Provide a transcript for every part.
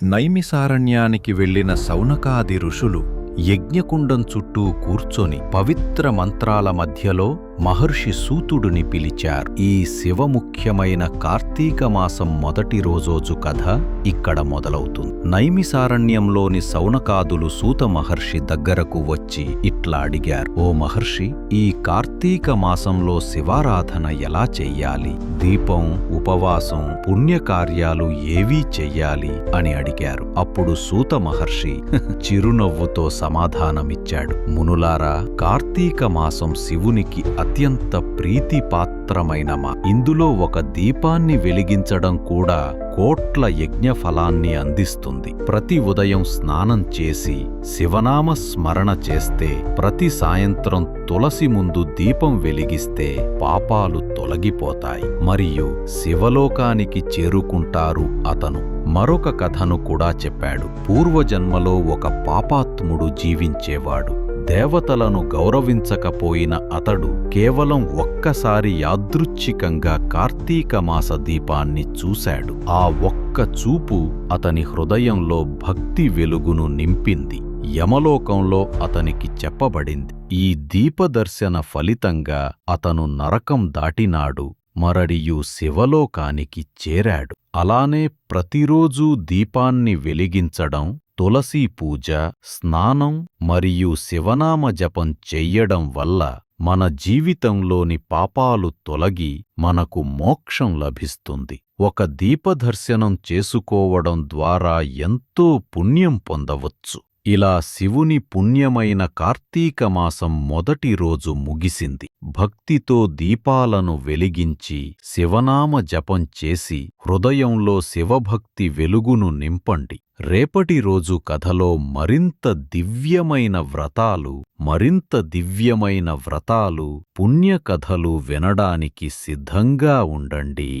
నైమిసారణ్యానికి వెళ్ళిన సౌనకాది ఋషులు యజ్ఞకుండం చుట్టూ కూర్చొని పవిత్ర మంత్రాల మధ్యలో మహర్షి సూతుడిని పిలిచారు. ఈ శివముఖ్యమైన కార్తీక మాసం మొదటి రోజోజు కథ ఇక్కడ మొదలవుతుంది. నైమిసారణ్యంలోని సౌనకాదులు సూత మహర్షి దగ్గరకు వచ్చి ఇట్లా అడిగారు. ఓ మహర్షి ఈ కార్తీక మాసంలో శివారాధన ఎలా చెయ్యాలి? దీపం ఉపవాసం పుణ్యకార్యాలు ఏవీ చెయ్యాలి? అని అడిగారు. అప్పుడు సూత మహర్షి చిరునవ్వుతో సమాధానమిచ్చాడు. మునులారా కార్తీక మాసం శివునికి అత్యంత ప్రీతిపాత్రమైన మా. ఇందులో ఒక దీపాన్ని వెలిగించడం కూడా కోట్ల యజ్ఞ ఫలాన్ని అందిస్తుంది. ప్రతి ఉదయం స్నానం చేసి శివనామ స్మరణ చేస్తే ప్రతి సాయంత్రం తులసి ముందు దీపం వెలిగిస్తే పాపాలు తొలగిపోతాయి. మరియు శివలోకానికి చేరుకుంటారు అతను. మరొక కథను కూడా చెప్పాడు. పూర్వజన్మలో ఒక పాపాత్ముడు జీవించేవాడు. దేవతలను గౌరవించకపోయిన అతడు కేవలం ఒక్కసారి యాదృచ్ఛికంగా కార్తీక మాస దీపాన్ని చూశాడు. ఆ ఒక్క చూపు అతని హృదయంలో భక్తి వెలుగును నింపింది. యమలోకంలో అతనికి చెప్పబడింది ఈ దీపదర్శన ఫలితంగా అతను నరకం దాటినాడు మరడియు శివలోకానికి చేరాడు. అలానే ప్రతిరోజూ దీపాన్ని వెలిగించడం తులసీ పూజ స్నానం మరియు శివనామ జపం చెయ్యడం వల్ల మన జీవితంలోని పాపాలు తొలగి మనకు మోక్షం లభిస్తుంది. ఒక దీపదర్శనం చేసుకోవడం ద్వారా ఎంతో పుణ్యం పొందవచ్చు. ఇలా శివుని పుణ్యమైన కార్తీక మాసం మొదటి రోజు ముగిసింది. భక్తితో దీపాలను వెలిగించి శివనామ జపం చేసి హృదయంలో శివభక్తి వెలుగును నింపండి. రేపటి రోజు కథలో మరింత దివ్యమైన వ్రతాలు మరింత దివ్యమైన వ్రతాలు పుణ్యకథలు వినడానికి సిద్ధంగా ఉండండి.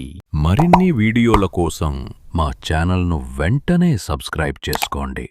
మరిన్ని వీడియోల కోసం మా ఛానల్ను వెంటనే సబ్స్క్రైబ్ చేసుకోండి.